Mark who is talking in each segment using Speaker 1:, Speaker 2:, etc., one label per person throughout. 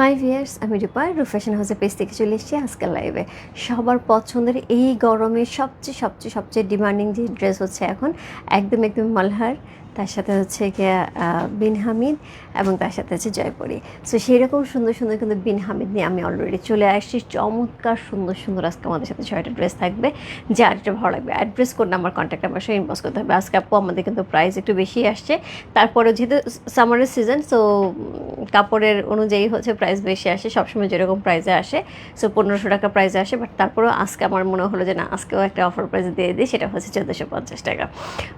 Speaker 1: High viewers আমি রূপা রুফ্যাশন হাউসের page থেকে চলে এসেছি আজকাল লাইভে সবার পছন্দের এই গরমে সবচেয়ে সবচেয়ে সবচেয়ে ডিমান্ডিং যে ড্রেস হচ্ছে এখন, একদম একদম মালহার। তার সাথে হচ্ছে গিয়া বিন হামিদ এবং তার সাথে হচ্ছে জয়পুরি। সো রকম সুন্দর সুন্দর কিন্তু বিন হামিদ নিয়ে আমি অলরেডি চলে আসছি। চমৎকার, সুন্দর সুন্দর আজকে আমাদের সাথে ছয়টা ড্রেস থাকবে, যার যেটা ভালো লাগবে। Address code number contact number সে ইনবক্স করতে হবে। আজকে আপু আমাদের কিন্তু প্রাইস একটু বেশি আসছে। তারপরে যেহেতু সামারের সিজন সো কাপড়ের অনুযায়ী হচ্ছে প্রাইস বেশি আসে, সবসময় যেরকম প্রাইসে আসে সো পনেরোশো টাকা প্রাইসে আসে বাট তারপরেও আজকে আমার মনে হলো যে না, আজকেও একটা অফার প্রাইস দিয়ে দিই, সেটা হচ্ছে চোদ্দোশো পঞ্চাশ টাকা।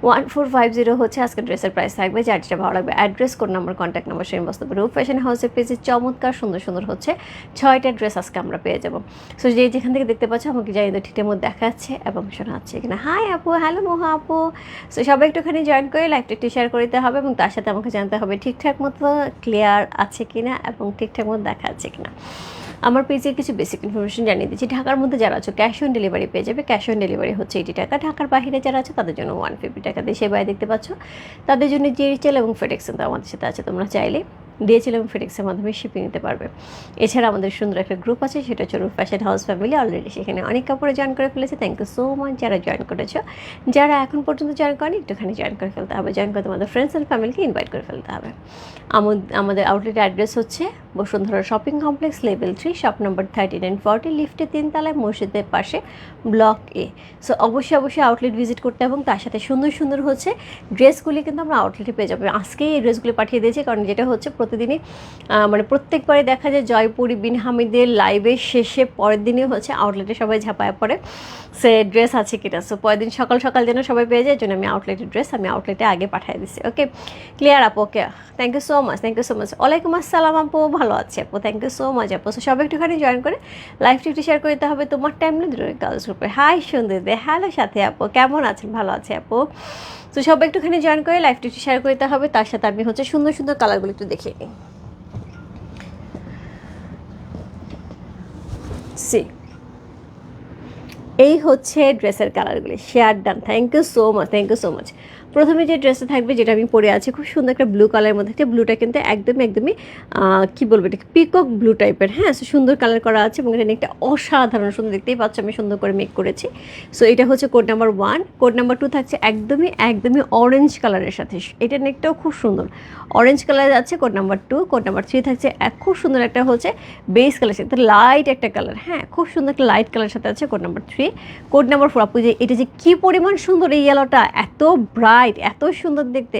Speaker 1: ওয়ান ফোর ফাইভ জিরো হচ্ছে আজকে ড্রেসের প্রাইস থাকবে যার যেটা ভালো লাগবে। Address code number contact number সেই বস্তু রূপ ফ্যাশন হাউসের পেজে চমৎকার সুন্দর সুন্দর হচ্ছে ছয়টা ড্রেস আজকে আমরা পেয়ে যাব। সো যে যেখান থেকে দেখতে পাচ্ছ আমাকে যাই ঠিটের মধ্যে দেখাচ্ছে এবং শোনাচ্ছে এখানে হাই আপু হ্যালো মোহা আপু। সো সবাই একটুখানি জয়েন করে লাইভটা একটু শেয়ার করে দিতে হবে এবং তার সাথে আমাকে জানতে হবে ঠিকঠাক মতো ক্লিয়ার আছে কিনা এবং ঠিকঠাক মতো দেখা যাচ্ছে কিনা। আমার পেজে কিছু বেসিক ইনফরমেশন জানিয়ে দিচ্ছি। ঢাকার মধ্যে যারা আছো ক্যাশ অন ডেলিভারি পেয়ে যাবে। ক্যাশ অন ডেলিভারি হচ্ছে এইটি টাকা। ঢাকার বাইরে যারা আছে, তাদের জন্য ওয়ান ফিফটি টাকা। দেশে বাইরে দেখতে পাচ্ছ, তাদের জন্য জিরিচেল এবং ফেডেক্সেন তো আমাদের সাথে আছে। তোমরা চাইলে ডিএচএল এবং ফেডেক্সের মাধ্যমে শিপিং নিতে পারবে। এছাড়া আমাদের সুন্দর একটা গ্রুপ আছে, সেটা হচ্ছে ফ্যাশন হাউস ফ্যামিলি অলরেডি সেখানে অনেক কাপড়ে জয়েন করে ফেলেছে। থ্যাংক ইউ সো মাচ যারা জয়েন করেছ। যারা এখন পর্যন্ত জয়েন করেনি, একটুখানি জয়েন করে ফেলতে হবে। জয়েন করে তোমাদের ফ্রেন্ডস অ্যান্ড ফ্যামিলিকে ইনভাইট করে ফেলতে হবে। আমদ- আমাদের আউটলেট অ্যাড্রেস হচ্ছে Bashundhara shopping complex level three shop number thirty nine forty লিফটে তিনতলায় মসজিদের পাশে ব্লক এ সো অবশ্যই অবশ্যই আউটলেট ভিজিট করতে এবং তার সাথে সুন্দর সুন্দর হচ্ছে ড্রেসগুলি কিন্তু আমরা আউটলেটে পেয়ে যাব। আজকেই এই ড্রেসগুলি পাঠিয়ে দিয়েছি, কারণ যেটা হচ্ছে প্রতিদিনই মানে প্রত্যেকবারে দেখা যায় জয়পুরি, বিন হামিদের লাইভের শেষে পরের দিনই হচ্ছে আউটলেটে সবাই ঝাঁপায় পড়ে। সে ড্রেস আছে কিনা। সো পরের দিন সকাল সকাল যেন সবাই পেয়ে যায় জন্য আমি আউটলেটের ড্রেস আমি আউটলেটে আগে পাঠিয়ে দিচ্ছি ওকে ক্লিয়ার আপু okay thank you so much thank you so much ওয়ালাইকুম আসসালাম আপু, ভালো আছে আপু থ্যাংক ইউ সো মাচ আপু। সবাই একটুখানি জয়েন করে লাইভটি একটু শেয়ার করে দিতে হবে তোমার টাইম না দুটো গার্লস গ্রুপে হাই সুন্দর দে। হ্যালো সাথে আপু, কেমন আছেন? ভালো আছে আপু। তো সবাই একটুখানি জয়েন করে লাইভটি একটু শেয়ার করতে হবে। তার সাথে আমি হচ্ছে সুন্দর সুন্দর কালারগুলো একটু দেখে নিই সি এই হচ্ছে ড্রেসের কালারগুলি share done thank you so much thank you so much প্রথমে যে ড্রেসটা থাকবে, যেটা আমি পরে আছি, খুব সুন্দর একটা ব্লু কালারের মধ্যে একটা ব্লুটা কিন্তু একদমই একদমই কি বলব এটা পিকক ব্লু টাইপের হ্যাঁ সুন্দর কালার করা আছে এবং এটা একটা অসাধারণ সুন্দর, দেখতেই পাচ্ছ আমি সুন্দর করে মেক করেছি। সো এটা হচ্ছে code number one code number two থাকছে একদমই একদমই অরেঞ্জ কালারের সাথে, এটা নেকটাও খুব সুন্দর। অরেঞ্জ কালার আছে code number two code number three থাকছে খুব সুন্দর একটা হচ্ছে বেস কালার সাথে লাইট একটা কালার হ্যাঁ খুব সুন্দর একটা লাইট কালার সাথে আছে code number three code number four আপু, যে, এটা যে কী পরিমাণ সুন্দর এই ইয়েলোটা এত ব্রাইট এত সুন্দর দেখতে।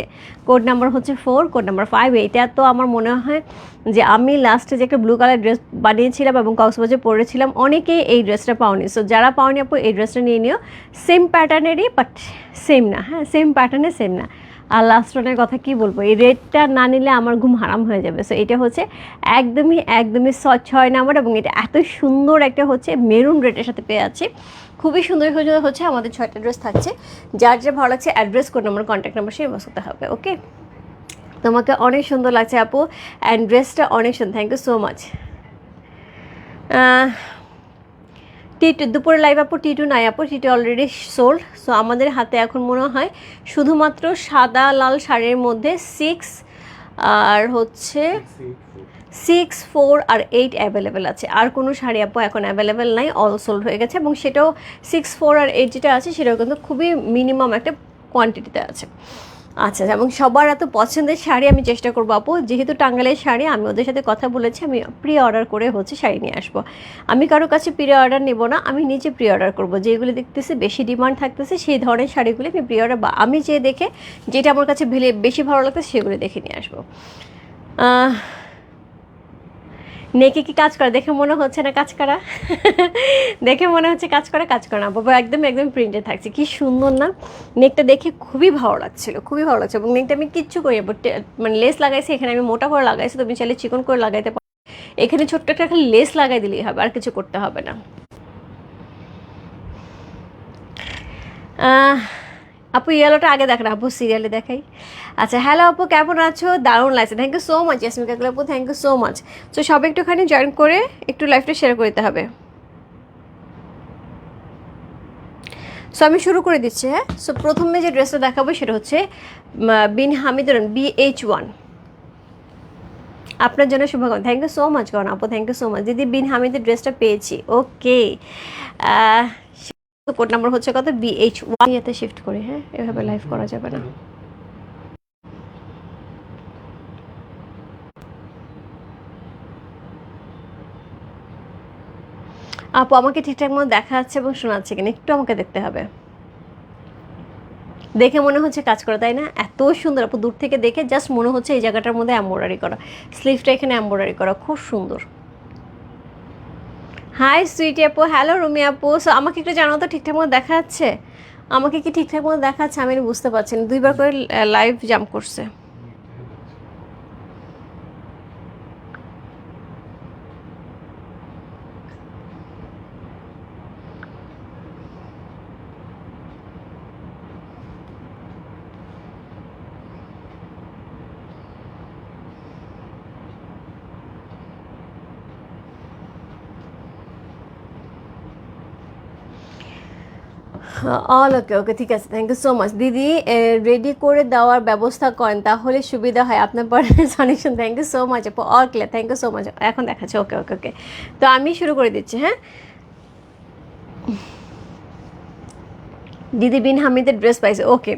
Speaker 1: কোড নাম্বার হচ্ছে ফোর, কোড নাম্বার ফাইভ। এটা তো আমার মনে হয় যে আমি লাস্টে যে একটা ব্লু কালার ড্রেস বানিয়েছিলাম এবং কক্সবাজে পরেছিলাম, অনেকেই এই ড্রেসটা পাওনি। সো যারা পাওনি আপু, এই ড্রেসটা নিয়ে নিও। সেম প্যাটার্নেরই বাট সেম না হ্যাঁ সেম প্যাটার্নে সেম না। আর লাস্ট ওয়ানের কথা কি বলব? এই রেডটা না নিলে আমার ঘুম হারাম হয়ে যাবে। সো এটা হচ্ছে একদমই একদমই ছয় নাম্বার এবং এটা এত সুন্দর একটা হচ্ছে মেরুন রেডের সাথে পেয়ে আছে খুবই সুন্দর সুন্দর হচ্ছে আমাদের ছয়টা ড্রেস থাকছে। যার যা ভালো লাগছে address code number contact number সেই বসাতে হবে ওকে তোমাকে অনেক সুন্দর লাগছে আপু অ্যান্ড ড্রেসটা অনেক সুন্দর thank you so much T two দুপুরে লাইভ আপু টি টু নাই আপু T two already sold so আমাদের হাতে এখন মনে হয় শুধুমাত্র সাদা লাল শাড়ির মধ্যে সিক্স আর হচ্ছে সিক্স ফোর আর এইট অ্যাভেলেবেল আছে। আর কোনো শাড়ি আপু এখন অ্যাভেলেবেল নাই অল সোল্ড হয়ে গেছে এবং সেটাও সিক্স ফোর আর এইট যেটা আছে, সেটাও কিন্তু খুবই মিনিমাম একটা কোয়ান্টিটিতে আছে। আচ্ছা এবং সবার এত পছন্দের শাড়ি আমি চেষ্টা করব আপু। যেহেতু টাঙ্গালের শাড়ি, আমি ওদের সাথে কথা বলেছি, আমি প্রি অর্ডার করে হচ্ছে শাড়ি নিয়ে আসব। আমি কারও কাছে প্রি অর্ডার নেব না, আমি নিজে প্রি অর্ডার করব। যেগুলো দেখতেছি বেশি ডিমান্ড থাকতেছে, সেই ধরনের শাড়িগুলি আমি প্রি অর্ডার বা আমি যে দেখে, যেটা আমার কাছে বেশি ভালো লাগতেছে, সেগুলো দেখে নিয়ে আসব। নেকে কি কাজ করে? দেখে মনে হচ্ছে না কাজ করা? দেখে মনে হচ্ছে কাজ করা কাজ করা না। বাবা, একদম একদম প্রিন্টে থাকছে। কি সুন্দর না? নেকটা দেখে খুবই ভালো লাগছিল, খুবই ভালো লাগছে এবং নেকটা আমি কিচ্ছু করি মানে লেস লাগাইছি, এখানে আমি মোটা করে লাগাইছি তুমি চাইলে চিকন করে লাগাইতে পারো এখানে ছোট্ট একটা খালি লেস লাগাই দিলেই হবে, আর কিছু করতে হবে না। আপু ইয়েলোটা আগে দেখ না আপু সিরিয়ালে দেখাই। আচ্ছা হ্যালো আপু, কেমন আছো? দারুণ লাগছে। Thank you so much Yasmika আপু thank you so much so সবাই একটুখানি জয়েন করে একটু লাইফটা শেয়ার করতে হবে। সো আমি শুরু করে দিচ্ছি হ্যাঁ? সো প্রথমে যে ড্রেসটা দেখাবো সেটা হচ্ছে Bin Hamidur B H one আপনার জন্য শুভকামনা। থ্যাংক ইউ সো মাচ গণ আপু থ্যাংক ইউ সো মাচ দিদি, বিন হামিদের ড্রেসটা পেয়েছি। ওকে কোড নাম্বার হচ্ছে কত? বিএইচ ওয়ান ইয়েতে শিফট করি হ্যাঁ? এভাবে লাইভ করা যাবে না। আপু, আমাকে ঠিকঠাক মতো দেখা যাচ্ছে এবং শোনা যাচ্ছে কিনা? একটু আমাকে দেখতে হবে। দেখে মনে হচ্ছে কাজ করা, তাই না? এত সুন্দর আপু, দূর থেকে দেখে জাস্ট মনে হচ্ছে এই জায়গাটার মধ্যে এম্ব্রয়ডারি করা। স্লিভটা এখানে এম্ব্রয়ডারি করা, খুব সুন্দর। হাই সুইটি আপু। হ্যালো রুমি আপু। সো আমাকে একটু জানো তো, ঠিকঠাক মতো দেখা যাচ্ছে আমাকে কি ঠিকঠাক মতো দেখা যাচ্ছে আমি বুঝতে পারছি না। দুইবার করে লাইভ জাম্প করছে। অল ওকে ওকে ঠিক আছে থ্যাংক ইউ সো মাচ দিদি রেডি করে দেওয়ার ব্যবস্থা করেন, তাহলে সুবিধা হয়। আপনার পরে সানিশন thank you so much all clear thank you so much এখন দেখাচ্ছে ওকে ওকে ওকে তো আমি শুরু করে দিচ্ছি হ্যাঁ? দিদি বিন হামিদের ড্রেস পাইছে ওকে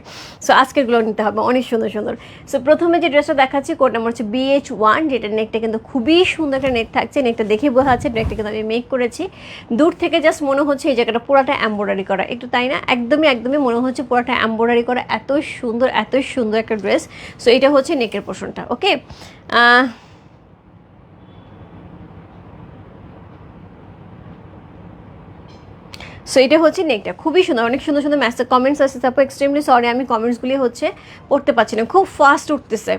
Speaker 1: সো আজকেরগুলো নিতে হবে, অনেক সুন্দর সুন্দর। সো প্রথমে যে ড্রেসটা দেখাচ্ছি কোড নাম্বার হচ্ছে বিএইচ ওয়ান যেটা নেকটা কিন্তু খুবই সুন্দর একটা নেক থাকছে নেকটা দেখে বোঝা যাচ্ছে নেকটা কিন্তু আমি মেক করেছি। দূর থেকে জাস্ট মনে হচ্ছে এই জায়গাটা পুরাটা এম্ব্রয়ডারি করা, একটু তাই না? একদমই একদমই মনে হচ্ছে পুরাটা এম্ব্রয়ডারি করা এত সুন্দর এত সুন্দর একটা ড্রেস সো এটা হচ্ছে নেকের পোর্শনটা ওকে সো এটা হচ্ছে নেকটা। খুবই সুন্দর। অনেক সুন্দর সুন্দর মেসেজ কমেন্টস আসছে। তারপর এক্সট্রিমলি সরি আমি কমেন্টসগুলি হচ্ছে পড়তে পারছি না। খুব ফাস্ট উঠতেছে।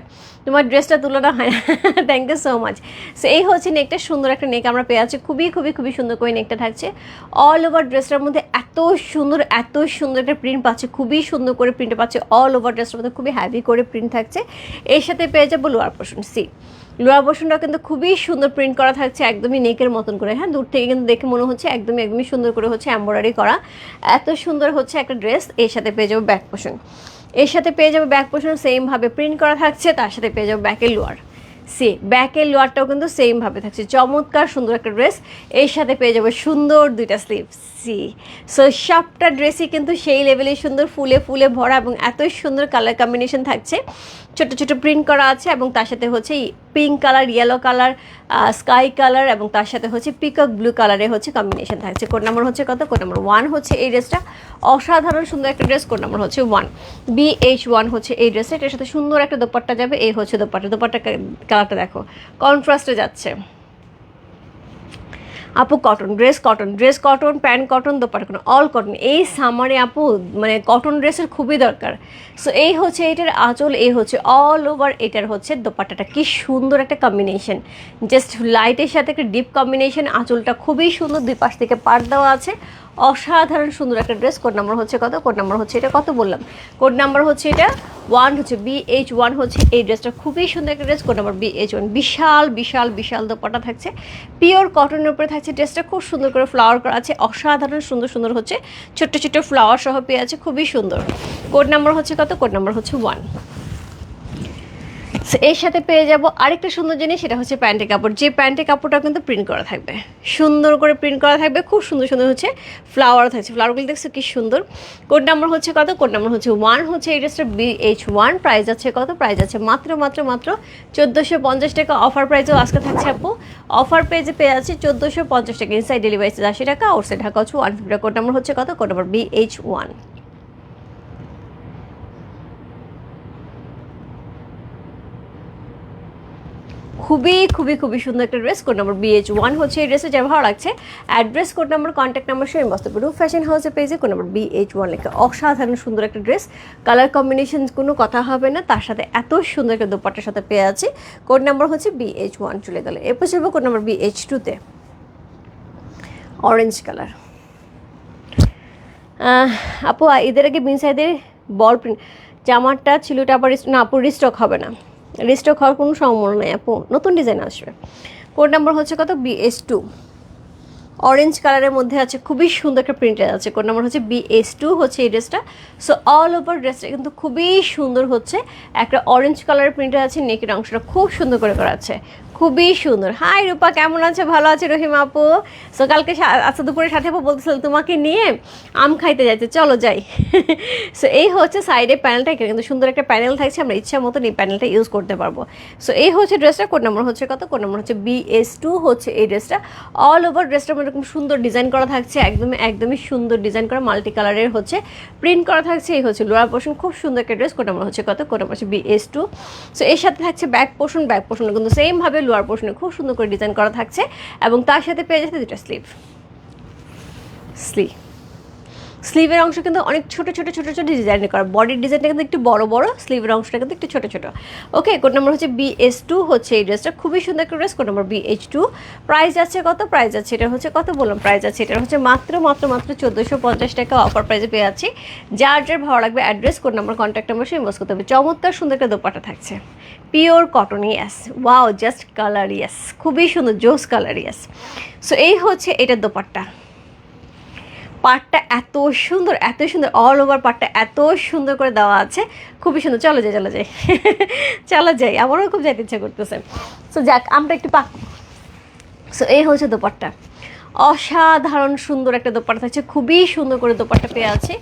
Speaker 1: তোমার ড্রেসটা তুলনা হয় না। Thank you so much so এই হচ্ছে নেকটা। সুন্দর একটা নেক আমরা পেয়ে আছি খুবই খুবই খুবই সুন্দর করে নেকটা থাকছে। অল ওভার ড্রেসটার মধ্যে এত সুন্দর এত সুন্দর একটা প্রিন্ট পাচ্ছে। খুবই সুন্দর করে প্রিন্ট পাচ্ছে। অল ওভার ড্রেসটার মধ্যে খুবই হ্যাভি করে প্রিন্ট থাকছে। এর সাথে পেয়ে যাব লোয়ার পোর্শন। সি লোয়ার পোর্শনটা কিন্তু খুবই সুন্দর প্রিন্ট করা থাকছে, একদমই নেকের মতন করে। হ্যাঁ দূর থেকে কিন্তু দেখে মনে হচ্ছে একদমই একদমই সুন্দর করে হচ্ছে এম্ব্রয়ডারি করা। এত সুন্দর হচ্ছে একটা ড্রেস এর সাথে পেয়ে যাব ব্যাক পোর্শন এর সাথে পেয়ে যাব ব্যাক পোর্শন সেমভাবে প্রিন্ট করা থাকছে, তার সাথে পেয়ে যাব ব্যাকের লোয়ার। সি ব্যাকের লোয়ারটাও কিন্তু সেমভাবে থাকছে। চমৎকার সুন্দর একটা ড্রেস এর সাথে পেয়ে যাব সুন্দর দুইটা স্লিভ সি সো সবটা ড্রেসই কিন্তু সেই লেভেলে সুন্দর, ফুলে ফুলে ভরা এবং এতই সুন্দর কালার কম্বিনেশন থাকছে। ছোট ছোট প্রিন্ট করা আছে এবং তার সাথে হচ্ছে pink colour yellow colour sky colour এবং তার সাথে হচ্ছে পিকক ব্লু কালারে হচ্ছে কম্বিনেশন থাকছে। কোন নাম্বার হচ্ছে কত? কোড নাম্বার ওয়ান হচ্ছে এই ড্রেসটা অসাধারণ সুন্দর একটা ড্রেস কোড নাম্বার হচ্ছে ওয়ান বি এইচ ওয়ান হচ্ছে এই ড্রেসটা এটার সাথে সুন্দর একটা দোপাট্টা যাবে। এই হচ্ছে দোপাট্টা। দোপাট্টা কালারটা দেখো। কন্ট্রাস্টে যাচ্ছে। আপু cotton dress cotton dress cotton pant cotton দোপার cotton all cotton এই সামারে আপু মানে কটন ড্রেসের খুবই দরকার। সো এই হচ্ছে এটার আঁচল, এই হচ্ছে অল ওভার এটার হচ্ছে দোপাটাটা কি সুন্দর একটা কম্বিনেশন জাস্ট লাইটের সাথে একটা ডিপ কম্বিনেশন আঁচলটা খুবই সুন্দর, দুই পাশ থেকে পাট দেওয়া আছে। অসাধারণ সুন্দর একটা ড্রেস কোড নাম্বার হচ্ছে কত? কোড নাম্বার হচ্ছে এটা কত বললাম? কোড নাম্বার হচ্ছে এটা ওয়ান হচ্ছে বি এইচ ওয়ান হচ্ছে এই ড্রেসটা খুবই সুন্দর একটা dress code number B H one বিশাল বিশাল বিশাল দোপাটা থাকছে। পিওর কটনের উপরে থাকছে ড্রেসটা খুব সুন্দর করে ফ্লাওয়ার করা আছে। অসাধারণ সুন্দর সুন্দর হচ্ছে। ছোট্ট ছোট্ট ফ্লাওয়ার সহ পেয়ে আছে। খুবই সুন্দর। কোড নাম্বার হচ্ছে কত? কোড নাম্বার হচ্ছে ওয়ান এর সাথে পেয়ে যাব আরেকটা সুন্দর জিনিস, সেটা হচ্ছে প্যান্টের কাপড়। যে প্যান্টের কাপড়টা কিন্তু প্রিন্ট করা থাকবে। সুন্দর করে প্রিন্ট করা থাকবে। খুব সুন্দর সুন্দর হচ্ছে ফ্লাওয়ার থাকছে। ফ্লাওয়ারগুলো দেখছ কি সুন্দর? কোড নাম্বার হচ্ছে কত? কোড নাম্বার হচ্ছে ওয়ান হচ্ছে এই ড্রেসটা বি এইচ ওয়ান প্রাইস আছে কত? প্রাইস আছে মাত্র মাত্র মাত্র চোদ্দোশো পঞ্চাশ টাকা। অফার প্রাইসেও আজকে থাকছে আপু। অফার পেজে পেয়ে যাচ্ছে চোদ্দোশো পঞ্চাশ টাকা। ইনসাইড ডেলিভারি আশি টাকা আউটসাইড ঢাকা হচ্ছে ওয়ান ফিফটি কোড নাম্বার হচ্ছে কত? Code number B H one খুবই খুবই খুবই সুন্দর একটা dress code number BH one হচ্ছে এই ড্রেসে যার ভালো লাগছে। Address code number contact number সহ বস্তু ফ্যাশন হাউসের পেজে কোড নাম্বার বিএইচ ওয়ান লেখা। অসাধারণ সুন্দর একটা ড্রেস কালার কম্বিনেশন কোনো কথা হবে না। তার সাথে এত সুন্দর একটা দোপাট্টার সাথে পেয়ে আছে। কোড নাম্বার হচ্ছে বিএইচ ওয়ান চলে গেল। এরপর চলবো কোড নাম্বার বিএইচ টুতে অরেঞ্জ কালার আপু এদের আগে বিনসাইদের বল প্রিন্ট জামারটা ছিল আবার না আপু রিস্টক হবে না। রিস্টক হওয়ার কোনো সম্ভাবনা নেই। আপু, নতুন ডিজাইন আসবে। কোড নাম্বার হচ্ছে কত? বিএস টু অরেঞ্জ কালারের মধ্যে আছে, খুবই সুন্দর একটা প্রিন্টেড আছে। কোড নাম্বার হচ্ছে বিএস টু হচ্ছে এই ড্রেসটা সো অল ওভার ড্রেসটা কিন্তু খুবই সুন্দর হচ্ছে। একটা অরেঞ্জ কালারের প্রিন্টার আছে নেকের অংশটা খুব সুন্দর করে করা আছে। খুবই সুন্দর। হাই রূপা, কেমন আছে? ভালো আছে রহিম আপু? সো কালকে আজকে দুপুরে সাথে আপু বলতেছিল তোমাকে নিয়ে আম খাইতে যাইতে। চলো যাই। সো এই হচ্ছে সাইডে প্যানেলটা কিন্তু সুন্দর একটা প্যানেল থাকছে। আমরা ইচ্ছা মতন এই প্যানেলটা ইউজ করতে পারব। সো এই হচ্ছে ড্রেসটা কোড নম্বর হচ্ছে কত? কোড নম্বর হচ্ছে বি এস টু হচ্ছে এই ড্রেসটা অল ওভার ড্রেসটা এরকম সুন্দর ডিজাইন করা থাকছে। একদমই একদমই সুন্দর ডিজাইন করা। মাল্টি কালারের হচ্ছে প্রিন্ট করা থাকছে। এই হচ্ছে লোয়ার পোর্শন খুব সুন্দর একটা ড্রেস কোড নম্বর হচ্ছে কত? কোড নম্বর হচ্ছে বিএস টু সো এর সাথে থাকছে ব্যাক পোর্শন ব্যাক পোর্শন কিন্তু সেমভাবে লোয়ার পোর্শনে খুব সুন্দর করে ডিজাইন করা থাকছে এবং তার সাথে পেয়ে যাচ্ছে দুটা স্লিভ। স্লিভ। স্লিভের অংশ কিন্তু অনেক ছোট ছোট ছোট ছোট ডিজাইন করা। বডির ডিজাইনটা কিন্তু একটু বড় বড় স্লিভের অংশটা কিন্তু একটু ছোট ছোট। ওকে কোড নম্বর হচ্ছে বি এস টু হচ্ছে এই ড্রেসটা খুবই সুন্দর একটা dress code number B H two price আছে কত? প্রাইস আছে এটা হচ্ছে কত বললাম? প্রাইস আছে এটা হচ্ছে মাত্র মাত্র মাত্র চোদ্দোশো পঞ্চাশ টাকা অফার প্রাইসে পেয়ে যাচ্ছি। যার যার ভালো লাগবে address code number contact number সে ইনভেস্ট করতে হবে। চমৎকার সুন্দর একটা দোপাটা থাকছে। Pure cotton yes wow just colour yes খুবই সুন্দর, জোস কালার ইয়াস সো এই হচ্ছে এটার দোপাট্টা। পার্টটা এত সুন্দর এত সুন্দর অল ওভার পার্টটা এত সুন্দর করে দেওয়া আছে। খুবই সুন্দর। চলো যাই চলো যাই। চলো যাই। আমারও খুব যাইতে ইচ্ছা করতেছে। সো যাক, আমরা একটু পাক। সো এই হচ্ছে দোপাট্টা। অসাধারণ সুন্দর একটা দোপাট্টা থাকছে। খুবই সুন্দর করে দোপাট্টা পেয়ে আছে।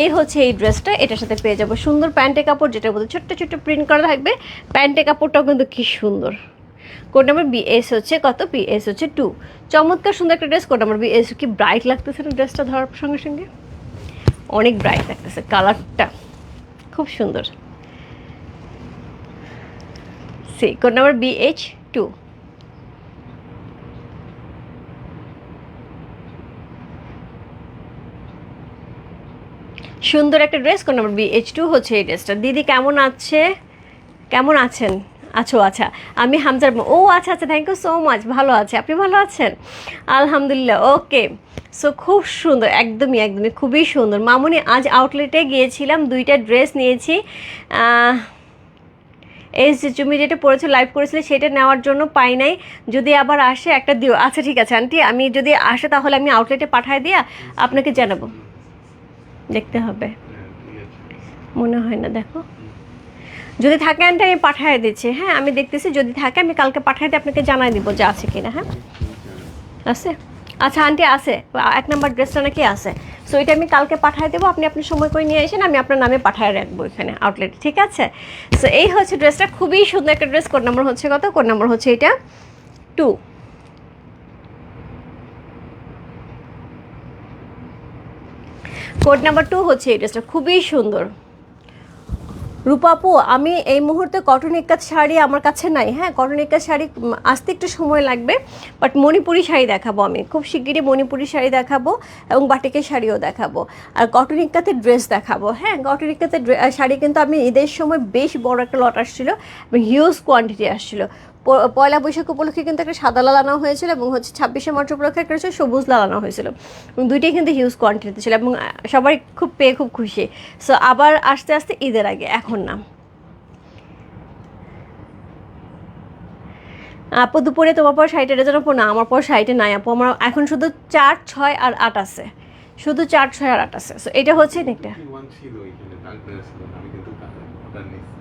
Speaker 1: এই হচ্ছে এই ড্রেসটা। এটার সাথে পেয়ে যাব সুন্দর প্যান্টে কাপড়, যেটার মধ্যে ছোট্ট ছোট্ট প্রিন্ট করা থাকবে। প্যান্টে কাপড়টাও কিন্তু কি সুন্দর। কোড নাম্বার বিএস হচ্ছে কত? বিএস হচ্ছে টু চমৎকার, সুন্দর একটা ড্রেস কোড নাম্বার বিএস কি ব্রাইট লাগতেছে না ড্রেসটা ধরার সঙ্গে সঙ্গে? অনেক ব্রাইট লাগতেছে কালারটা খুব সুন্দর। See code number BH two সুন্দর একটা ড্রেস কোন নম্বর বিএইচ টু হচ্ছে এই ড্রেসটা দিদি, কেমন আছে? কেমন আছেন? আছো আচ্ছা। আমি হামজার ও আচ্ছা আচ্ছা থ্যাংক ইউ সো মাচ ভালো আছে। আপনি ভালো আছেন? আলহামদুলিল্লাহ ওকে সো খুব সুন্দর, একদমই একদমই, খুবই সুন্দর। মামুনি, আজ আউটলেটে গিয়েছিলাম, দুইটা ড্রেস নিয়েছি। এই যে তুমি যেটা পড়েছো লাইভ করেছিলে, সেটা নেওয়ার জন্য পাই নাই। যদি আবার আসে, একটা দিও। আচ্ছা ঠিক আছে আন্টি আমি যদি আসে, তাহলে আমি আউটলেটে পাঠায় দিয়া আপনাকে জানাব। দেখতে হবে। মনে হয় না, দেখো। যদি থাকে আন্টি আমি পাঠিয়ে দিচ্ছি। হ্যাঁ আমি দেখতেছি যদি থাকে আমি কালকে পাঠিয়ে দিয়ে আপনাকে জানাই দিব যে আছে কিনা হ্যাঁ? আছে? আচ্ছা আন্টি আছে। এক নাম্বার ড্রেসটা নাকি আছে। সো এটা আমি কালকে পাঠিয়ে দেবো, আপনি আপনার সময় করে নিয়ে এসেন আমি আপনার নামে পাঠিয়ে রাখব এখানে আউটলেট ঠিক আছে? সো এই হচ্ছে ড্রেসটা, খুবই সুন্দর একটা ড্রেস, কোড নম্বর হচ্ছে কত? কোড নম্বর হচ্ছে এটা টু। কোড নাম্বার টু হচ্ছে এই ড্রেসটা, খুবই সুন্দর। রূপাপু আমি এই মুহূর্তে কটন একাত শাড়ি আমার কাছে নাই। হ্যাঁ কটন একাত শাড়ি আসতে একটু সময় লাগবে বাট মণিপুরি শাড়ি দেখাবো আমি। খুব শিগগিরই মণিপুরি শাড়ি দেখাবো এবং বাটিকের শাড়িও দেখাবো। আর কটন ইক্কাতের ড্রেস দেখাবো। হ্যাঁ কটন ইক্কাতের শাড়ি কিন্তু আমি ঈদের সময় বেশ বড় একটা লট আসছিল এবং হিউজ কোয়ান্টিটি আসছিল। পয়লা বৈশাখ উপলক্ষে কিন্তু একটা সাদা লাল আনা হয়েছিল এবং হচ্ছে ছাব্বিশে মার্চ উপলক্ষে একটা হচ্ছে সবুজ লাল আনা হয়েছিল। এবং দুইটাই কিন্তু হিউজ কোয়ান্টিটিতে ছিল এবং সবাই খুব পেয়ে খুব খুশি। সো আবার আস্তে আস্তে ঈদের আগে এখন না। আপু দুপুরে তোমার পর শাড়িটা জন্য আপু না আমার পর শাড়িটা নাই আপু আমার এখন শুধু চার ছয় আর আট আছে। শুধু চার ছয় আর আট আছে। সো এটা হচ্ছে একটা
Speaker 2: ওয়ান ছিল এখানে ডার্ক কালার ছিল না, আমি কিন্তু ওটা নিয়েছি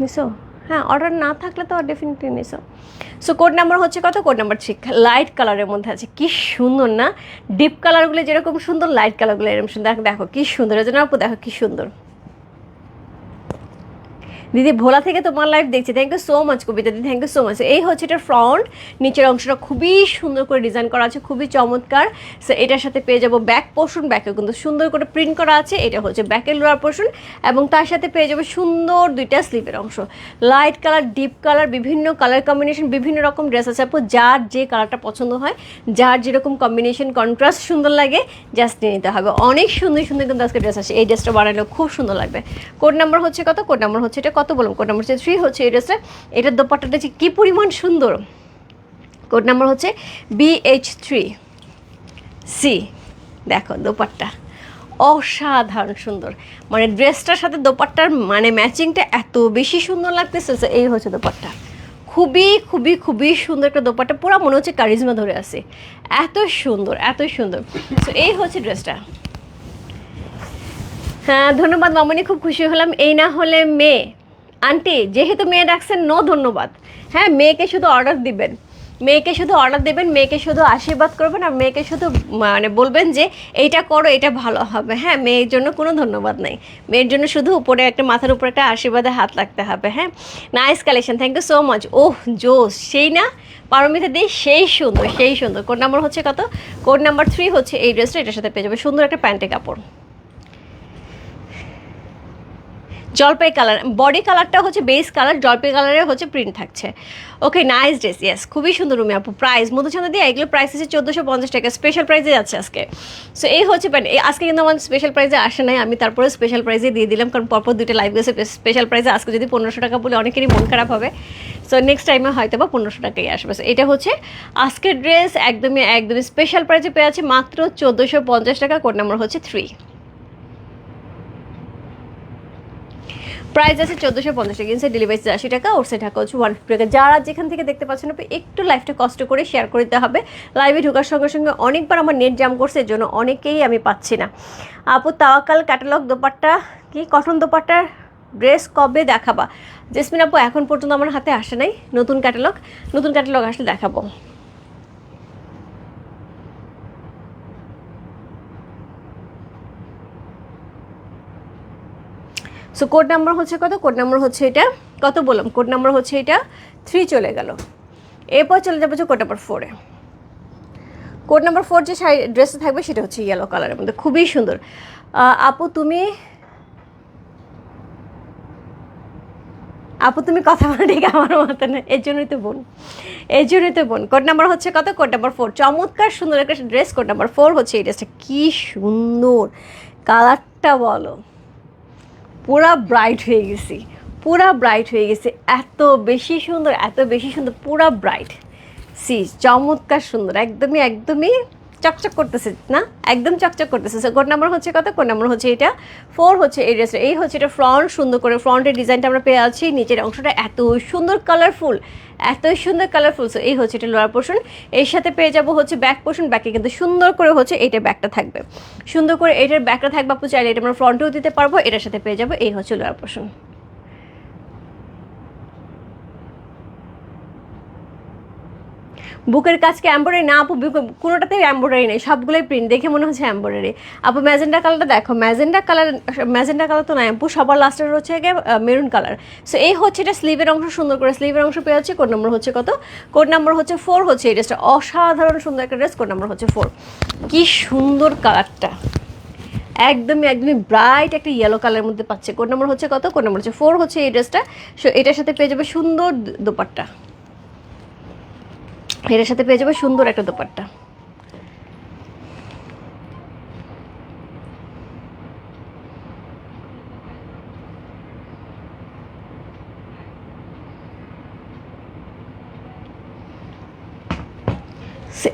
Speaker 1: নিছো? হ্যাঁ অর্ডার না থাকলে তো ডেফিনেটলি নিছো সো কোড নাম্বার হচ্ছে কত? কোড নাম্বার ঠিক লাইট কালারের মধ্যে আছে। কি সুন্দর না? ডিপ কালারগুলো যেরকম সুন্দর লাইট কালারগুলো এরকম সুন্দর। দেখো, কি সুন্দর। এজন্য আপু দেখো কি সুন্দর। দিদি ভোলা থেকে তোমার লাইভ দেখছি। Thank you so much Kabita দিদি থ্যাংক ইউ সো মাচ এই হচ্ছে এটার ফ্রন্ট নিচের অংশটা খুবই সুন্দর করে ডিজাইন করা আছে, খুবই চমৎকার। সো এটার সাথে পেয়ে যাব ব্যাক পোর্শন ব্যাকে কিন্তু সুন্দর করে প্রিন্ট করা আছে। এটা হচ্ছে ব্যাকের লোয়ার পোর্শন এবং তার সাথে পেয়ে যাব সুন্দর দুইটা স্লিপের অংশ। লাইট কালার ডিপ কালার বিভিন্ন কালার কম্বিনেশন বিভিন্ন রকম ড্রেস আছে। আপু, যার যে কালারটা পছন্দ হয়, যার যেরকম কম্বিনেশন কন্ট্রাস্ট সুন্দর লাগে জাস্ট নিয়ে নিতে হবে। অনেক সুন্দর সুন্দর কিন্তু আজকে ড্রেস আছে। এই ড্রেসটা বানালেও খুব সুন্দর লাগবে। কোড নাম্বার হচ্ছে কত? কোড নাম্বার হচ্ছে এটা কত বলুন কোড নাম্বার হচ্ছে থ্রি হচ্ছে এই ড্রেসটা এটার দোপাট্টাটা যে কী পরিমাণ সুন্দর? কোড নাম্বার হচ্ছে বিএইচ থ্রি সি দেখো, দোপাট্টা অসাধারণ সুন্দর। মানে ড্রেসটার সাথে দোপাট্টার মানে ম্যাচিংটা এত বেশি সুন্দর লাগতেছে এই হচ্ছে দোপাট্টা। খুবই খুবই খুবই সুন্দর একটা দোপাট্টা। পুরো মনে হচ্ছে কারিজমা ধরে আছে। এত সুন্দর এত সুন্দর। তো এই হচ্ছে ড্রেসটা হ্যাঁ ধন্যবাদ মামনি, খুব খুশি হলাম। এই না হলে মেয়ে। আন্টি, যেহেতু মেয়ে ডাকছেন নো ধন্যবাদ। হ্যাঁ মেয়েকে শুধু অর্ডার দিবেন। মেয়েকে শুধু অর্ডার দেবেন, মেয়েকে শুধু আশীর্বাদ করবেন আর মেয়েকে শুধু মানে বলবেন যে, এইটা করো, এটা ভালো হবে। হ্যাঁ মেয়ের জন্য কোনো ধন্যবাদ নাই। মেয়ের জন্য শুধু উপরে একটা, মাথার উপরে একটা আশীর্বাদে হাত রাখতে হবে হ্যাঁ? Nice collection thank you so much oh জোস সেই না? পারমিতা দিয়ে সেই সুন্দর সেই সুন্দর। কোড নাম্বার হচ্ছে কত? কোড নাম্বার থ্রি হচ্ছে এই ড্রেসটা এটার সাথে পেয়ে যাবে সুন্দর একটা প্যান্টে কাপড়। জলপাই কালার বডি কালারটা হচ্ছে বেস কালার জলপাই কালারে হচ্ছে প্রিন্ট থাকছে। ওকে নাইস ড্রেস ইয়েস খুবই সুন্দর রুমে আপু প্রাইস মধুচন্দ্র দিয়ে এগুলো প্রাইস হচ্ছে চোদ্দোশো পঞ্চাশ টাকা স্পেশাল প্রাইজে যাচ্ছে আজকে। সো এই হচ্ছে প্যান্ট আজকে কিন্তু আমার স্পেশাল প্রাইজে আসে নাই আমি তারপরে স্পেশাল প্রাইজে দিয়ে দিলাম কারণ পরপর দুটো লাইভ গেছে স্পেশাল প্রাইসে আজকে যদি পনেরোশো টাকা বলে অনেকেরই মন খারাপ হবে। সো নেক্সট টাইমে হয়তো বা পনেরোশো টাকাই আসবে। So, এটা হচ্ছে আজকের ড্রেস একদমই একদমই স্পেশাল প্রাইজে পেয়ে আছে মাত্র চোদ্দোশো পঞ্চাশ টাকা কোড নাম্বার হচ্ছে থ্রি প্রাইস আছে চোদ্দোশো পঞ্চাশ টাকা ইনসাইড ডেলিভারি আশি টাকা ওর সাইড টাকা হচ্ছে ওয়ান ফিফটি টাকা। যারা যেখান থেকে দেখতে পাচ্ছেন আপনি, একটু লাইভটা কষ্ট করে শেয়ার করে দিতে হবে। লাইভে ঢোকার সঙ্গে সঙ্গে অনেকবার আমার নেট জাম করছে, এর জন্য অনেকেই আমি পাচ্ছি না। আপু তাওয়াকাল ক্যাটালগ দোপাট্টা, কি কটন দোপাট্টার ড্রেস কবে দেখাবা? জেসমিন আপু, এখন পর্যন্ত আমার হাতে আসে নাই নতুন ক্যাটালগ নতুন ক্যাটালগ আসলে দেখাবো। সো কোড নাম্বার হচ্ছে কত? কোড নাম্বার হচ্ছে এটা কত বললাম? কোড নাম্বার হচ্ছে এটা থ্রি চলে গেল। এরপর চলে যাব কোড নাম্বার ফোরে কোড নাম্বার ফোর যে শাড়ি ড্রেসে থাকবে সেটা হচ্ছে ইয়েলো কালারের মধ্যে। খুবই সুন্দর। আপু তুমি আপু তুমি কথা বলো ঠিক আমার মতো না। এর জন্যই তো বোন। এর জন্যই তো বোন। কোড নাম্বার হচ্ছে কত? কোড নাম্বার ফোর চমৎকার সুন্দর একটা ড্রেস কোড নাম্বার ফোর হচ্ছে এই ড্রেসটা কী সুন্দর। কালারটা বলো। পুরা ব্রাইট হয়ে গেছি। পুরা ব্রাইট হয়ে গেছে। এত বেশি সুন্দর, এত বেশি সুন্দর, পুরা ব্রাইট সি চমৎকার সুন্দর, একদমই একদমই চকচক করতেছে, না? একদম চকচক করতেছে। সো কোড নাম্বার হচ্ছে কত? কোড নাম্বার হচ্ছে এটা ফোর হচ্ছে এই ড্রেসটা এই হচ্ছে এটা ফ্রন্ট সুন্দর করে ফ্রন্টের ডিজাইনটা আমরা পেয়ে আছি নিচের অংশটা এত সুন্দর কালারফুল এত সুন্দর কালারফুল সো এই হচ্ছে এটা লোয়ার পোর্শন এর সাথে পেয়ে যাব হচ্ছে ব্যাক পোর্শন ব্যাকে কিন্তু সুন্দর করে হচ্ছে এইটার ব্যাকটা থাকবে। সুন্দর করে এটার ব্যাকটা থাকবে আপু, চাইলে এটা আমরা ফ্রন্টেও দিতে পারব। এটার সাথে পেয়ে যাব। এই হচ্ছে লোয়ার পোর্শন বুকের কাজকে এম্ব্রয়ডারি না, আপু কোনোটাতেই এম্ব্রয়ডারি নেই, সবগুলোই প্রিন্ট দেখে মনে হচ্ছে এম্ব্রয়ডারি আপু ম্যাজেন্ডা কালারটা দেখো ম্যাজেন্ডা কালার ম্যাজেন্ডা কালার তো নাই, আপু, সবার লাস্টের হচ্ছে গিয়ে মেরুন কালার সো এই হচ্ছে এটা স্লিভের অংশ, সুন্দর করে স্লিভের অংশ পেয়ে যাচ্ছে কোড নম্বর হচ্ছে কত? কোড নাম্বার হচ্ছে ফোর হচ্ছে এই ড্রেসটা অসাধারণ সুন্দর একটা ড্রেস কোড নাম্বার হচ্ছে ফোর কি সুন্দর কালারটা একদমই একদমই ব্রাইট একটা ইয়েলো কালারের মধ্যে পাচ্ছে। কোড নম্বর হচ্ছে কত? কোড নম্বর হচ্ছে ফোর হচ্ছে এই ড্রেসটা সো এটার সাথে পেয়ে যাবে সুন্দর দোপাট্টা। এটার সাথে পেয়ে যাবে সুন্দর একটা দোপাট্টা।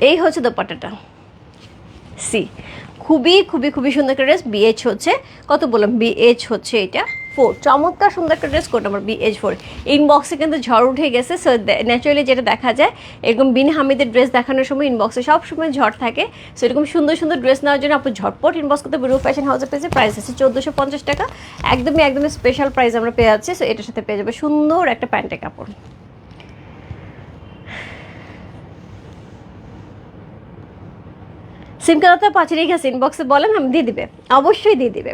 Speaker 1: এই হচ্ছে দোপাট্টাটা। সি, খুবই খুবই খুবই সুন্দর একটা ড্রেস। বিএইচ হচ্ছে, কত বললাম? বিএচ হচ্ছে এটা। ফোর চমৎকার, সুন্দর একটা dress code number B H four ইনবক্সে কিন্তু ঝড় উঠে গেছে সো ন্যাচারালি যেটা দেখা যায়, এরকম বিন হামিদের ড্রেস দেখানোর সময় ইনবক্সে সবসময় ঝড় থাকে। সো এরকম সুন্দর সুন্দর ড্রেস নেওয়ার জন্য আপনি ঝটপট ইনবক্স করতে রু ফ্যাশন হাউসে পেয়েছে প্রাইস আছে চোদ্দোশো পঞ্চাশ টাকা। একদমই একদমই স্পেশাল প্রাইস আমরা পেয়ে যাচ্ছি সো এটার সাথে পেয়ে যাবে সুন্দর একটা প্যান্টের কাপড়। সিম কালার তো পাঁচে রেখেছে ইনবক্সে বলেন, আমি দিয়ে দিবে। অবশ্যই দিয়ে দিবে।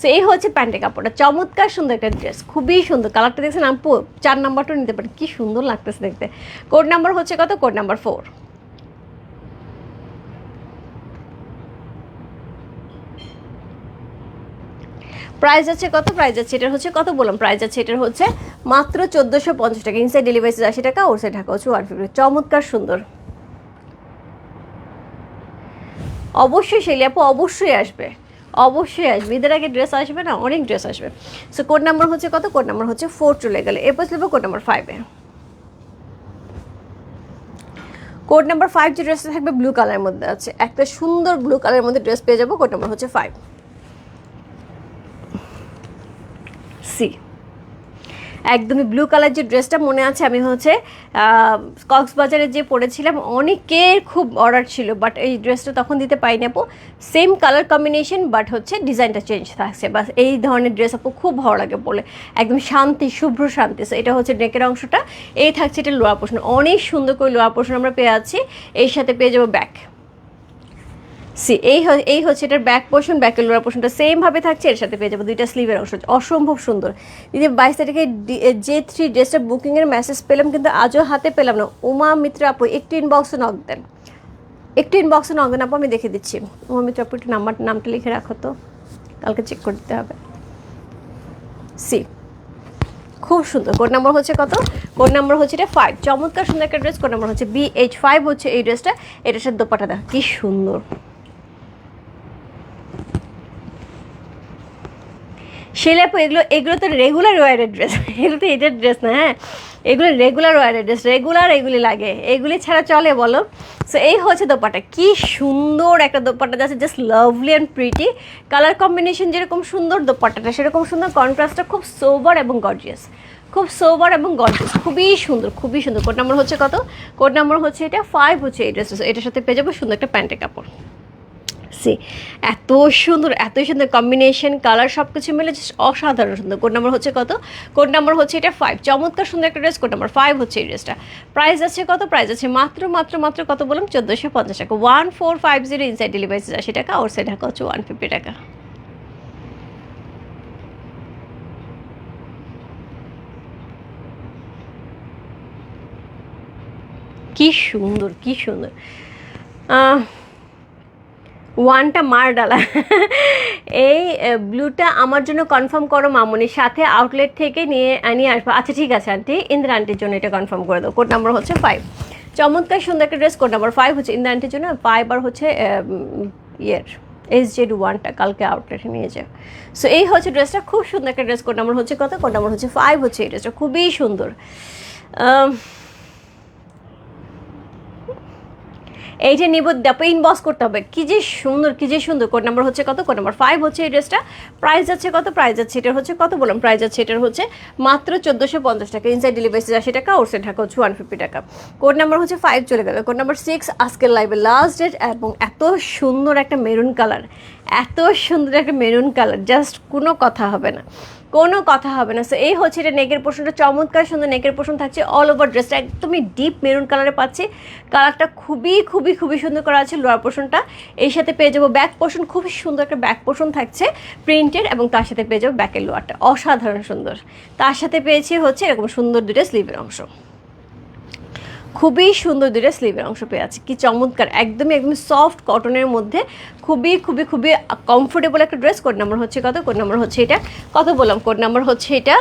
Speaker 1: সো এই হচ্ছে প্যান্টের কাপড়টা। চমৎকার সুন্দর একটা ড্রেস খুবই সুন্দর। কালারটা দেখছেন আপু? চার নাম্বারটাও নিতে পারেন। কি সুন্দর লাগতেছে দেখতে। কোড নাম্বার হচ্ছে কত? কোড নাম্বার ফোর প্রাইস আছে কত? প্রাইস আছে এটার হচ্ছে কত বললাম? প্রাইস আছে এটার হচ্ছে মাত্র চোদ্দোশো পঞ্চাশ টাকা। ইনসাইড ডেলিভারি আশি টাকা ওর সাইড ঢাকা হচ্ছে ওয়ান ফিফটি চমৎকার সুন্দর। অবশ্যই শেলি আপু, অবশ্যই আসবে। অবশ্যই আসবে। ঈদের আগে ড্রেস আসবে না, অনেক ড্রেস আসবে। সো কোড নাম্বার হচ্ছে কত? কোড নাম্বার হচ্ছে ফোর চলে গেলে এরপর চলবে কোড নাম্বার ফাইভে কোড নাম্বার ফাইভ যে ড্রেসটা থাকবে ব্লু কালারের মধ্যে আছে। একটা সুন্দর ব্লু কালারের মধ্যে ড্রেস পেয়ে যাব কোড নাম্বার হচ্ছে ফাইভ সি একদমই ব্লু কালার যে ড্রেসটা মনে আছে আমি হচ্ছে কক্সবাজারে যে পরেছিলাম অনেকের খুব অর্ডার ছিল বাট এই ড্রেসটা তখন দিতে পাইনি আপু। সেম কালার কম্বিনেশন বাট হচ্ছে ডিজাইনটা চেঞ্জ থাকছে। বাস এই ধরনের ড্রেস আপু খুব ভালো লাগে বলে। একদম শান্তি শুভ্র শান্তি। So, এটা হচ্ছে নেকের অংশটা। এই থাকছে এটা লোয়ার পোর্শন অনেক সুন্দর করে লোয়ার পোর্শন আমরা পেয়ে আছি এর সাথে পেয়ে যাব ব্যাক সি এই এই হচ্ছে এটার ব্যাক পোর্শন ব্যাকের লোয়ার পোর্শনটা সেম ভাবে থাকছে, এর সাথে পেয়ে যাব দুইটা স্লিভের অংশ। অসম্ভব সুন্দর। দিদি, বাইশ তারিখে যে থ্রি ড্রেসটা বুকিংয়ের মেসেজ পেলাম, কিন্তু আজও হাতে পেলাম না। উমা মিত্র আপু, একটু ইনবক্সে নক দেন। একটু ইনবক্সে নক দেন, আপু, আমি দেখে দিচ্ছি। উমা মিত্র আপু, একটু নাম্বার নামটা লিখে রাখো তো। কালকে চেক করে দিতে হবে। সি খুব সুন্দর। কোড নাম্বার হচ্ছে কত? কোড নাম্বার হচ্ছে এটা ফাইভ চমৎকার সুন্দর একটা ড্রেস কোড নাম্বার হচ্ছে বি এইচ ফাইভ হচ্ছে এই ড্রেসটা এটার সাথে দোপাটাটা কি সুন্দর। শিলাপু এগুলো এগুলো তো রেগুলার ওয়ারের ড্রেস এগুলো তো এটার ড্রেস না হ্যাঁ? এগুলো রেগুলার ওয়ারের ড্রেস রেগুলার এগুলি লাগে। এগুলি ছাড়া চলে বলো। সো এই হচ্ছে দোপাটা। কি সুন্দর একটা দোপাটা যাচ্ছে just lovely and pretty colour combination যেরকম সুন্দর দোপাটাটা, সেরকম সুন্দর কন্ট্রাস্টটা খুব সোবার এবং গর্জিয়াস খুব সোবার এবং গর্জিয়াস খুবই সুন্দর খুবই সুন্দর। কোড নাম্বার হচ্ছে কত? কোড নাম্বার হচ্ছে এটা ফাইভ হচ্ছে এই ড্রেস এটার সাথে পেয়ে যাব সুন্দর একটা প্যান্টের কাপড়। সে এত সুন্দর এত সুন্দর কম্বিনেশন কালার সব কিছু মিলে অসাধারণ সুন্দর। কোড নাম্বার হচ্ছে কত? কোড নাম্বার হচ্ছে এটা ফাইভ চমৎকার সুন্দর একটা ড্রেস কোড নাম্বার ফাইভ হচ্ছে এই ড্রেসটা প্রাইস আছে কত? প্রাইস আছে মাত্র মাত্র মাত্র কত বললাম? চোদ্দোশো পঞ্চাশ টাকা। One four five zero inside delivery আশি টাকা ওর সাইড টাকা হচ্ছে ওয়ান ফিফটি টাকা। কি সুন্দর কি সুন্দর। ওয়ানটা মার ডালা। এই ব্লুটা আমার জন্য কনফার্ম করো মামুনি, সাথে আউটলেট থেকে নিয়ে নিয়ে আসব। আচ্ছা ঠিক আছে, আন্টি। ইন্দিরা আন্টির জন্য এটা কনফার্ম করে দাও। কোড নাম্বার হচ্ছে ফাইভ চমৎকার, সুন্দর একটা ড্রেস, কোড নাম্বার ফাইভ হচ্ছে ইন্দিরা আন্টির জন্য ফাইভ আর হচ্ছে ইয়ের। এস জেড ওয়ানটা কালকে আউটলেটে নিয়ে যাও। সো এই হচ্ছে ড্রেসটা, খুব সুন্দর একটা ড্রেস। কোড নাম্বার হচ্ছে কত? কোড নাম্বার হচ্ছে ফাইভ হচ্ছে এই ড্রেসটা। খুবই সুন্দর। আম, এইটা নিব তারপরে বস করতে হবে। কি যে সুন্দর কি যে সুন্দর। কোড নাম্বার হচ্ছে কত? কোড নাম্বার ফাইভ হচ্ছে এই ড্রেসটা প্রাইস যাচ্ছে কত? প্রাইস যাচ্ছে এটার হচ্ছে কত বললাম? প্রাইস যাচ্ছে এটার হচ্ছে মাত্র চোদ্দোশো পঞ্চাশ টাকা। ইনসাইড ডেলিভারি আশি টাকা ওরসে ঢাকা হচ্ছে ওয়ান ফিফটি টাকা। কোড নাম্বার হচ্ছে ফাইভ চলে গেবে কোড নাম্বার সিক্স আজকের লাইভে লাস্ট ডেট এবং এত সুন্দর একটা মেরুন কালার এত সুন্দর একটা মেরুন কালার জাস্ট কোনো কথা হবে না। কোনো কথা হবে না। সো এই হচ্ছে এটা নেকের পোর্শনটা চমৎকার সুন্দর নেকের পোর্শন থাকছে অল ওভার ড্রেসটা একদমই ডিপ মেরুন কালারে পাচ্ছি। কালারটা খুবই খুবই খুবই সুন্দর করা আছে লোয়ার পোর্শনটা এর সাথে পেয়ে যাব ব্যাক পোর্শন খুবই সুন্দর একটা ব্যাক পোর্শন থাকছে প্রিন্টেড এবং তার সাথে পেয়ে যাব ব্যাকের লোয়ারটা অসাধারণ সুন্দর। তার সাথে পেয়েছি হচ্ছে এরকম সুন্দর দুটো স্লিভের অংশ। খুবই সুন্দর দুটো স্লিভের অংশ পেয়ে আছে। কি চমৎকার, একদমই একদমই সফট কটনের মধ্যে খুবই খুবই খুবই কমফোর্টেবল একটা ড্রেস কোড নাম্বার হচ্ছে কত? কোড নাম্বার হচ্ছে এটা। কত বললাম? কোড নাম্বার হচ্ছে এটা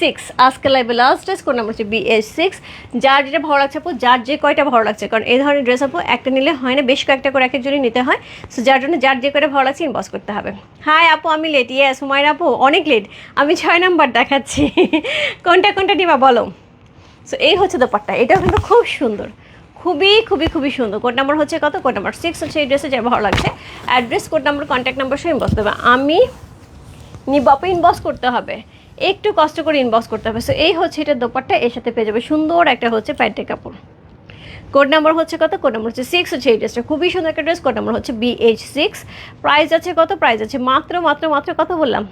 Speaker 1: সিক্স আজকে লাইভে লাস্ট ড্রেস কোড নাম্বার হচ্ছে বিএস সিক্স যার যেটা ভালো লাগছে আপু, যার যে কয়টা ভালো লাগছে। কারণ এই ধরনের ড্রেস আপু, একটা নিলে হয় না, বেশ কয়েকটা করে এক একজনই নিতে হয়। সো যার জন্য যার যে কয়টা ভালো লাগছে ইনবক্স করতে হবে। হাই আপু, আমি লেট ইয়েস হুমায়ুন আপু, অনেক লেট আমি ছয় নাম্বার দেখাচ্ছি। কোনটা কোনটা নিবা বলো? সো এই হচ্ছে দোপাট্টা। এটাও কিন্তু খুব সুন্দর। খুবই খুবই খুবই সুন্দর। কোড নাম্বার হচ্ছে কত? কোড নাম্বার সিক্স হচ্ছে এই ড্রেসে যা ভালো লাগছে। Address code number contact number সহ ইনবক্স দেবে। আমি নিবাপে ইনবক্স করতে হবে। একটু কষ্ট করে ইনবক্স করতে হবে। সো এই হচ্ছে এটা দোপাট্টা। এর সাথে পেয়ে যাবে সুন্দর একটা হচ্ছে প্যান্টের কাপড়। কোড নাম্বার হচ্ছে কত? কোড নাম্বার হচ্ছে সিক্স হচ্ছে এই ড্রেসটা খুবই সুন্দর একটা ড্রেস কোড নাম্বার হচ্ছে বিএইচ সিক্স প্রাইস আছে কত? প্রাইস আছে মাত্র মাত্র মাত্র কত বললাম?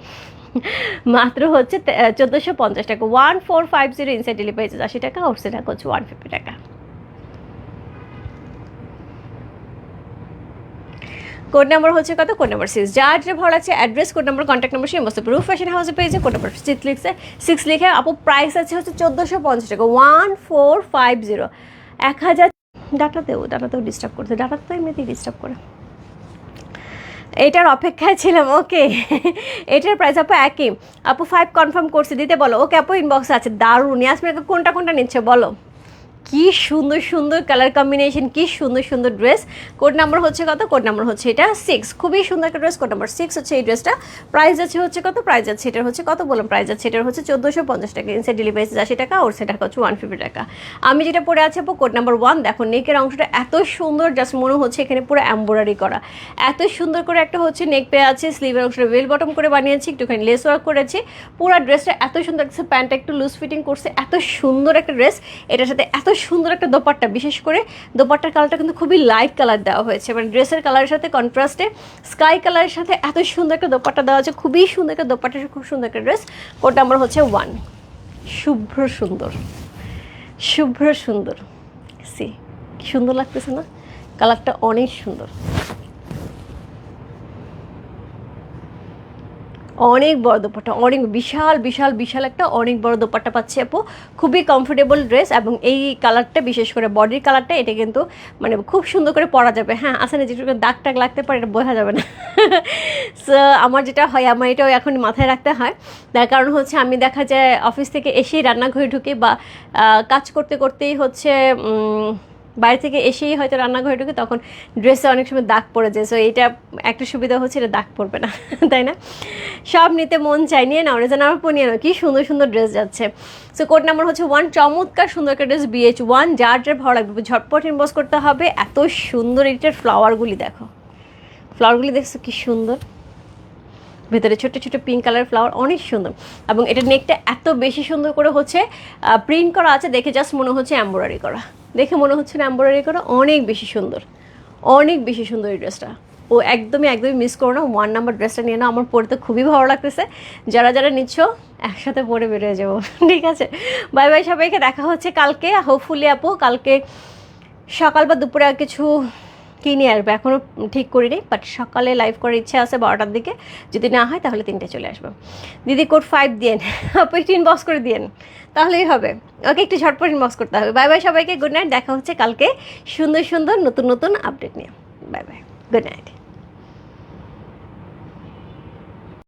Speaker 1: মাত্র হচ্ছে চোদ্দোশো পঞ্চাশ টাকা। One four five zero inside delivery charge আশি টাকা আউটসাইড টাকা হচ্ছে ওয়ান ফিফটি টাকা। কোড নাম্বার হচ্ছে কত? কোড নাম্বার সিক্স যার যে ভালো লাগছে address code number contact number সেই মস্ত রুফ ফ্যাশন হাউসে পেয়েছে কোড নাম্বার সিক্স লিখছে। সিক্স লিখে আপু প্রাইস আছে হচ্ছে চোদ্দোশো পঞ্চাশ টাকা। ওয়ান ফোর ফাইভ জিরো এক হাজার ডাটাতেও ডাটাতেও ডিস্টার্ব করছে। ডাটা তো এমনিতেই ডিস্টার্ব করে। এটার অপেক্ষায় ছিলাম, ওকে। এটার প্রাইস আপু একই। আপু ফাইভ কনফার্ম করছে, দিতে বলো। ওকে, আপু ইনবক্স আছে, দারুণ। ইয়াসমিন কোনটা কোনটা নিচ্ছে, বলো। কি সুন্দর সুন্দর কালার কম্বিনেশন কি সুন্দর সুন্দর ড্রেস কোড নাম্বার হচ্ছে কত? কোড নাম্বার হচ্ছে এটা সিক্স খুবই সুন্দর একটা ড্রেস কোড নাম্বার সিক্স হচ্ছে এই ড্রেসটা প্রাইস আছে হচ্ছে কত? প্রাইস আছে এটার হচ্ছে কত বললাম? প্রাইস আছে এটার হচ্ছে চোদ্দোশো পঞ্চাশ টাকা। ইনসাইড ডেলিভারি আশি টাকা ওর সেটা হচ্ছে ওয়ান ফিফটি টাকা। আমি যেটা পরে আছে কোড নাম্বার ওয়ান দেখো নেকের অংশটা এত সুন্দর জাস্ট মনে হচ্ছে এখানে পুরো এম্ব্রয়ডারি করা। এত সুন্দর করে একটা হচ্ছে নেক পেয়ে আছে স্লিভের অংশটা ওয়েল বটম করে বানিয়েছি, একটুখানি লেস ওয়ার্ক করেছি। পুরো ড্রেসটা এত সুন্দর প্যান্টটা একটু লুজ ফিটিং করছে, এত সুন্দর একটা ড্রেস এটার সাথে এত সুন্দর একটা দোপাট্টা, বিশেষ করে দোপাট্টার কালারটা কিন্তু খুবই লাইট কালার দেওয়া হয়েছে। মানে ড্রেসের কালারের সাথে কন্ট্রাস্টে স্কাই কালারের সাথে এত সুন্দর একটা দোপাট্টা দেওয়া হয়েছে। খুবই সুন্দর একটা দোপাট্টা, খুব সুন্দর একটা ড্রেস ওটা আমার হচ্ছে ওয়ান শুভ্র সুন্দর। শুভ্র সুন্দর। সি সুন্দর লাগতেছে না? কালারটা অনেক সুন্দর। অনেক বড় দোপাট্টা, অনেক বিশাল বিশাল বিশাল একটা অনেক বড় দোপাট্টা পাচ্ছি আপু। খুবই কমফোর্টেবল ড্রেস এবং এই কালারটা বিশেষ করে বডির কালারটা এটা কিন্তু মানে খুব সুন্দর করে পরা যাবে। হ্যাঁ আসলে যেটুকু দাগ টাগ লাগতে পারে, এটা বোঝা যাবে না। সো আমার যেটা হয়, আমার এটাও এখন মাথায় রাখতে হয়। তার কারণ হচ্ছে, আমি দেখা যায় অফিস থেকে এসেই রান্নাঘরে ঢুকে বা কাজ করতে করতেই হচ্ছে বাইরে থেকে এসেই হয়তো রান্নাঘরে ঢুকে তখন ড্রেসে অনেক সময় দাগ পড়ে যায়। সো এটা একটা সুবিধা হচ্ছে, এটা দাগ পড়বে না, তাই না? সব নিতে মন চাই নিয়ে নাও, রেজান আমার পনিয়ে নাও, কি সুন্দর সুন্দর ড্রেস যাচ্ছে। সো কোড নাম্বার হচ্ছে ওয়ান চমৎকার সুন্দর একটা ড্রেস বিএইচ ওয়ান যার যার ভালো লাগবে। ঝটপট ইনবক্স করতে হবে, এত সুন্দর এটার ফ্লাওয়ারগুলি দেখো। ফ্লাওয়ারগুলি দেখছ কি সুন্দর? ভেতরে ছোট ছোট পিঙ্ক কালার ফ্লাওয়ার অনেক সুন্দর। এবং এটা নেকটা এত বেশি সুন্দর করে হচ্ছে প্রিন্ট করা আছে, দেখে জাস্ট মনে হচ্ছে এম্ব্রয়ডারি করা। দেখে মনে হচ্ছে না এম্ব্রয়ডারি করা, অনেক বেশি সুন্দর। অনেক বেশি সুন্দর এই ড্রেসটা ও একদমই একদমই মিস করো না ওয়ান নাম্বার ড্রেসটা নিয়ে নাও, আমার পরতে খুবই ভালো লাগতেছে। যারা যারা নিচ্ছ, একসাথে পরে বেরোয় যাব। ঠিক আছে? বাই বাই সবাইকে, দেখা হচ্ছে কালকে। হোপফুলি আপু, কালকে সকাল বা দুপুরে কিছু কী নিয়ে আসবে এখনও ঠিক করিনি বাট সকালে লাইভ করার ইচ্ছা আছে বারোটার দিকে। যদি না হয়, তাহলে তিনটে চলে আসব। দিদি কোড ফাইভ দিয়েন, আপনি একটু ইনবক্স করে দিয়েন, তাহলেই হবে। ওকে, একটু ঝটপট ইনবক্স করতে হবে। বাই বাই সবাইকে গুড নাইট দেখা হচ্ছে কালকে সুন্দর সুন্দর, নতুন নতুন আপডেট নিয়ে। Bye bye good night